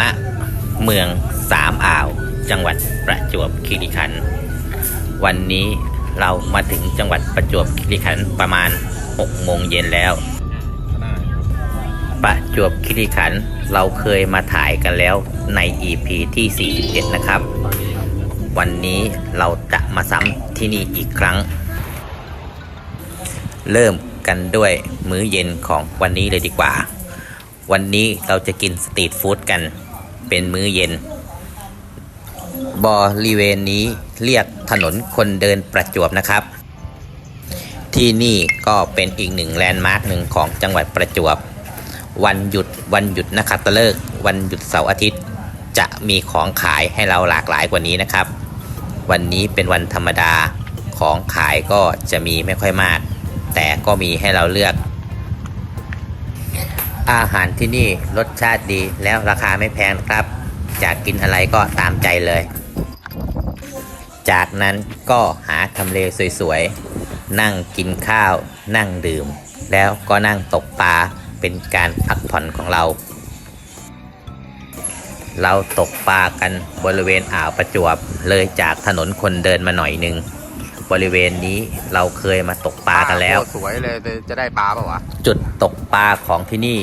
ณเมืองสามอ่าว จังหวัดประจวบคีรีขันธ์วันนี้เรามาถึงจังหวัดประจวบคีรีขันธ์ประมาณ6โมงเย็นแล้ว ประจวบคีรีขันธ์เราเคยมาถ่ายกันแล้วใน EP ที่41นะครับ วันนี้เราจะมาซ้ำที่นี่อีกครั้ง เริ่มกันด้วยมื้อเย็นของวันนี้เลยดีกว่า วันนี้เราจะกินสตรีทฟู้ดกัน เป็นมื้อเย็น บริเวณนี้เรียกถนนคนเดินประจวบนะครับ ที่นี่ก็เป็นอีกหนึ่งแลนด์มาร์กหนึ่งของจังหวัดประจวบ วันหยุดวันหยุดนักขับตฤกษ์วันหยุดเสาร์อาทิตย์ จะมีของขายให้เราหลากหลายกว่านี้นะครับ วันนี้เป็นวันธรรมดาของขายก็จะมีไม่ค่อยมาก แต่ก็มีให้เราเลือก อาหารที่นี่รสชาติดีแล้วราคาไม่แพงครับอยากกินอะไรก็ตามใจเลย จากนั้นก็หาทำเลสวยๆ นั่งกินข้าว นั่งดื่ม แล้วก็นั่งตกปลาเป็นการพักผ่อนของเรา เราตกปลากันบริเวณอ่าวประจวบเลยจากถนนคนเดินมาหน่อยนึง บริเวณนี้เราเคยมาตกปลากันแล้วโคตรสวยเลยแต่จะได้ปลาเปล่าวะ จุดตกปลาของที่นี่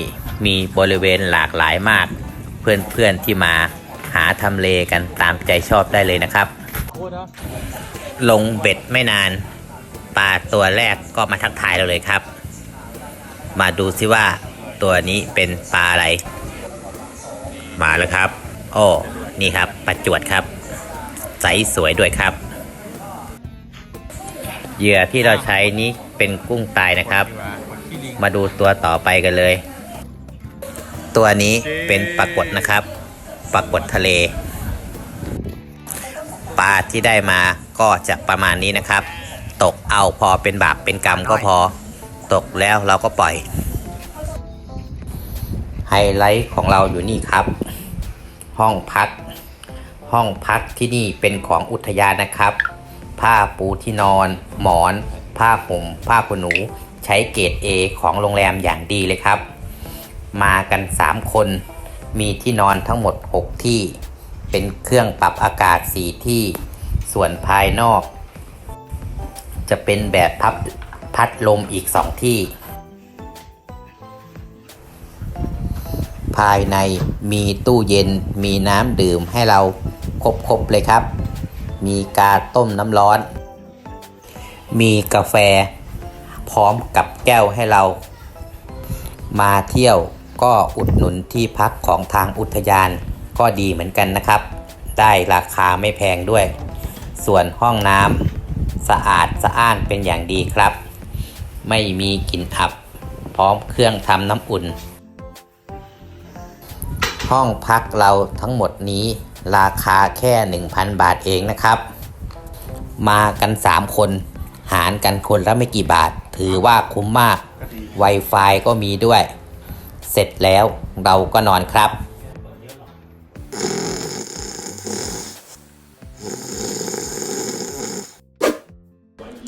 มีบริเวณหลากหลายมาก เพื่อนๆที่มาหาทำเลกันตามใจชอบได้เลยนะครับ ลงเบ็ดไม่นาน ปลาตัวแรกก็มาทักทายเราเลยครับ มาดูซิว่าตัวนี้เป็นปลาอะไร มาแล้วครับ โอ้ นี่ครับปลาจวดครับ ใสสวยด้วยครับ เหยื่อที่เราใช้นี้เป็นกุ้งตายนะครับ มาดูตัวต่อไปกันเลย ตัวนี้เป็นปลากดนะครับปลากดทะเล ปลาที่ได้มาก็จะประมาณนี้นะครับ ตกเอาพอเป็นบาปเป็นกรรมก็พอ ตกแล้วเราก็ปล่อย ไฮไลท์ของเราอยู่นี่ครับ ห้องพัก ห้องพักที่นี่เป็นของอุทยานนะครับ ผ้าปูที่นอน หมอน ผ้าห่ม ผ้าขนหนู ใช้เกรด A ของโรงแรมอย่างดีเลยครับ มากัน 3 คน มีที่นอนทั้งหมด 6 ที่ เป็นเครื่องปรับอากาศ 4 ที่ ส่วนภายนอก จะเป็นแบบพับพัดลมอีก 2 ที่ ภายในมีตู้เย็นมีน้ำดื่มให้เราครบๆเลยครับ มีกาต้มน้ำร้อน มีกาแฟ พร้อมกับแก้วให้เรา มาเที่ยวก็อุดหนุนที่พักของทางอุทยานก็ดีเหมือนกันนะครับ ได้ราคาไม่แพงด้วย ส่วนห้องน้ำสะอาดสะอ้านเป็นอย่างดีครับ ไม่มีกลิ่นอับ พร้อมเครื่องทำน้ำอุ่น ห้องพักเราทั้งหมดนี้ ราคาแค่ 1,000 บาทเองนะครับ มากัน 3 คน หารกันคนละไม่กี่บาท ถือว่าคุ้มมาก Wi-Fi ก็มีด้วย เสร็จแล้วเราก็นอนครับ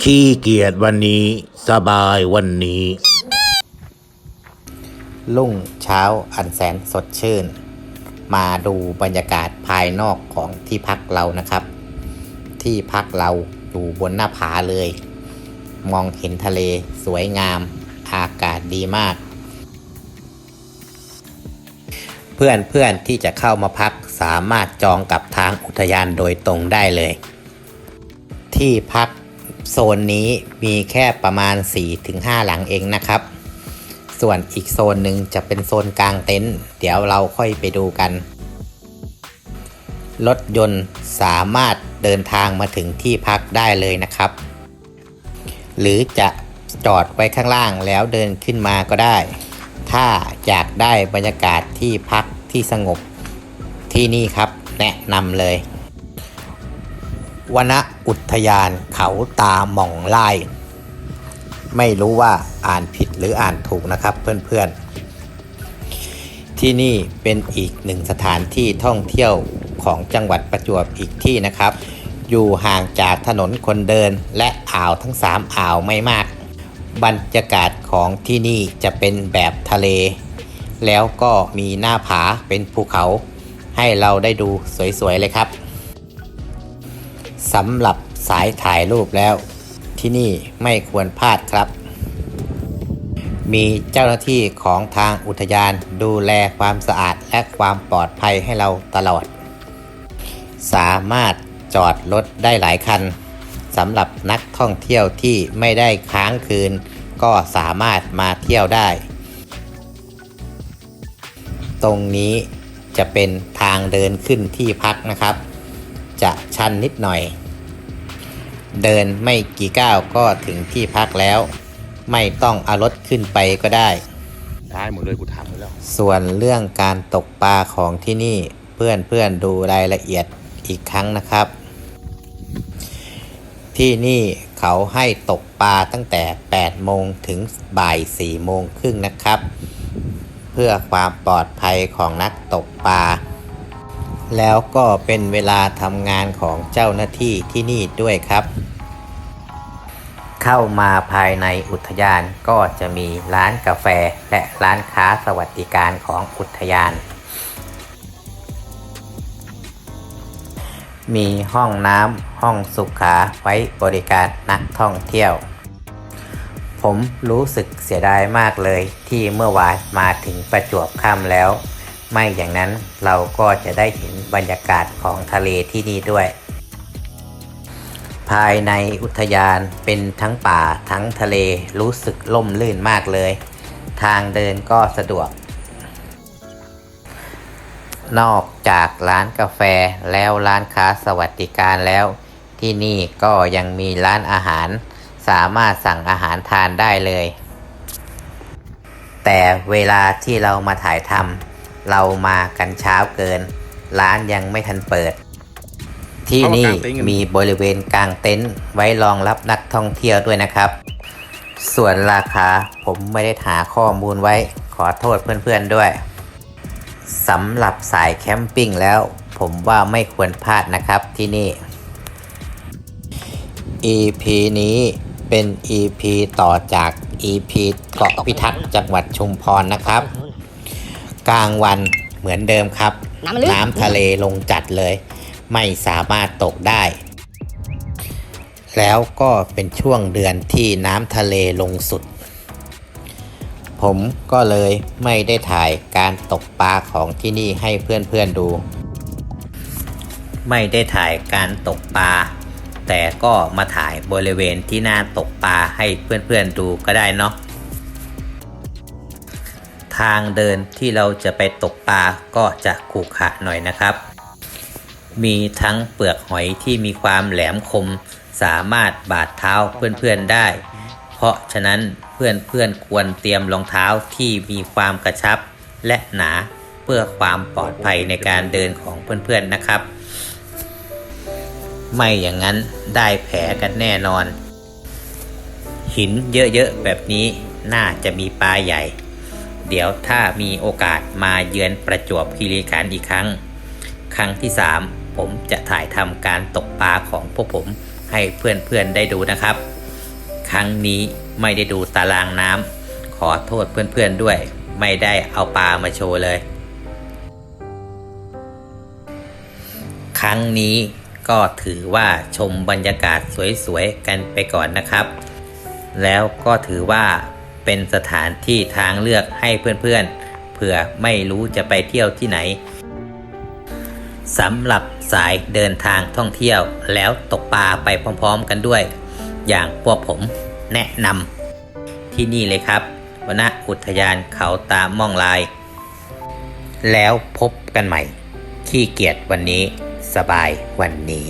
ขี้เกียจวันนี้สบายวันนี้รุ่งเช้าอันแสนสดชื่น มาดูบรรยากาศภายนอกของที่พักเรานะครับ ที่พักเราอยู่บนหน้าผาเลย มองเห็นทะเลสวยงาม อากาศดีมาก เพื่อนเพื่อนที่จะเข้ามาพักสามารถจองกับทางอุทยานโดยตรงได้เลย ที่พักโซนนี้มีแค่ประมาณ 4-5 หลังเองนะครับ ส่วนอีกโซนหนึ่งจะเป็นโซนกลางเต็นท์เดี๋ยวเราค่อยไปดูกัน รถยนต์สามารถเดินทางมาถึงที่พักได้เลยนะครับ หรือจะจอดไว้ข้างล่างแล้วเดินขึ้นมาก็ได้ ถ้าอยากได้บรรยากาศที่พักที่สงบที่นี่ครับแนะนำเลยวนอุทยานเขาตาหม่องไล่ ไม่รู้ว่าอ่านผิดหรืออ่านถูกนะครับเพื่อนๆ ที่นี่เป็นอีกหนึ่งสถานที่ท่องเที่ยวของจังหวัดประจวบอีกที่นะครับ อยู่ห่างจากถนนคนเดินและอ่าวทั้งสามอ่าวไม่มาก บรรยากาศของที่นี่จะเป็นแบบทะเล แล้วก็มีหน้าผาเป็นภูเขาให้เราได้ดูสวยๆเลยครับสำหรับสายถ่ายรูปแล้ว ที่นี่ไม่ควรพลาดครับ มีเจ้าหน้าที่ของทางอุทยานดูแลความสะอาดและความปลอดภัยให้เราตลอด สามารถจอดรถได้หลายคันสำหรับนักท่องเที่ยวที่ไม่ได้ค้างคืน ก็สามารถมาเที่ยวได้ ตรงนี้จะเป็นทางเดินขึ้นที่พักนะครับ จะชันนิดหน่อย เดินไม่กี่ก้าวก็ถึงที่พักแล้ว ไม่ต้องเอารถขึ้นไปก็ได้ ได้หมดเลยกูถามหมดแล้ว ส่วนเรื่องการตกปลาของที่นี่เพื่อนเพื่อนๆดูรายละเอียดอีกครั้งนะครับ ที่นี่เขาให้ตกปลาตั้งแต่ 8 โมงถึงบ่าย4โมงครึ่งนะครับ เพื่อความปลอดภัยของนักตกปลาแล้วก็เป็นเวลาทำงานของเจ้าหน้าที่ที่นี่ด้วยครับ เข้ามาภายในอุทยานก็จะมีร้านกาแฟและร้านค้าสวัสดิการของอุทยาน มีห้องน้ำห้องสุขาไว้บริการนักท่องเที่ยว ผมรู้สึกเสียดายมากเลยที่เมื่อวานมาถึงประจวบค่ำแล้ว ไม่อย่างนั้นเราก็จะได้เห็นบรรยากาศของทะเลที่นี่ด้วย ภายในอุทยานเป็นทั้งป่าทั้งทะเลรู้สึกล่มลื่นมากเลย ทางเดินก็สะดวก นอกจากร้านกาแฟแล้วร้านค้าสวัสดิการแล้ว ที่นี่ก็ยังมีร้านอาหาร สามารถสั่งอาหารทานได้เลย แต่เวลาที่เรามาถ่ายทำเรามากันเช้าเกิน ร้านยังไม่ทันเปิด ที่นี่มีบริเวณกลางเต็นท์ไว้รองรับนักท่องเที่ยวด้วยนะครับ ส่วนราคาผมไม่ได้หาข้อมูลไว้ขอโทษเพื่อนๆด้วยสำหรับสายแคมปิ้งแล้ว ผมว่าไม่ควรพลาดนะครับที่นี่ EP นี้เป็น EP ต่อจาก EP เกาะพิทักษ์จังหวัดชุมพรนะครับ กลางวันเหมือนเดิมครับ น้ำมันลึกน้ำทะเลลงจัดเลย ไม่สามารถตกได้ แล้วก็เป็นช่วงเดือนที่น้ำทะเลลงสุด ผมก็เลยไม่ได้ถ่ายการตกปลาของที่นี่ให้เพื่อนๆดู ไม่ได้ถ่ายการตกปลาแต่ก็มาถ่ายบริเวณที่น่าตกปลาให้เพื่อนๆดูก็ได้เนาะทางเดินที่เราจะไปตกปลาก็จะขรุขระหน่อยนะครับ มีทั้งเปลือกหอยที่มีความแหลมคม สามารถบาดเท้าเพื่อนๆได้ เพราะฉะนั้นเพื่อนๆควรเตรียมรองเท้าที่มีความกระชับและหนาเพื่อความปลอดภัยในการเดินของเพื่อนๆนะครับ ไม่อย่างนั้นได้แผลกันแน่นอน หินเยอะๆแบบนี้น่าจะมีปลาใหญ่ เดี๋ยวถ้ามีโอกาสมาเยือนประจวบคีรีขันธ์อีกครั้ง ครั้งที่ 3 ผมจะถ่ายทำการตกปลาของพวกผมให้เพื่อนๆได้ดูนะครับ ครั้งนี้ไม่ได้ดูตารางน้ำขอโทษเพื่อนๆด้วย ไม่ได้เอาปลามาโชว์เลย ครั้งนี้ก็ถือว่าชมบรรยากาศสวยๆกันไปก่อนนะครับ แล้วก็ถือว่าเป็นสถานที่ทางเลือกให้เพื่อนๆเผื่อไม่รู้จะไปเที่ยวที่ไหนสำหรับสายเดินทางท่องเที่ยวแล้วตกปลาไปพร้อมๆกันด้วย อย่างพวกผมแนะนำที่นี่เลยครับวนอุทยานเขาตาม่องลาย แล้วพบกันใหม่ ขี้เกียจวันนี้สบายวันนี้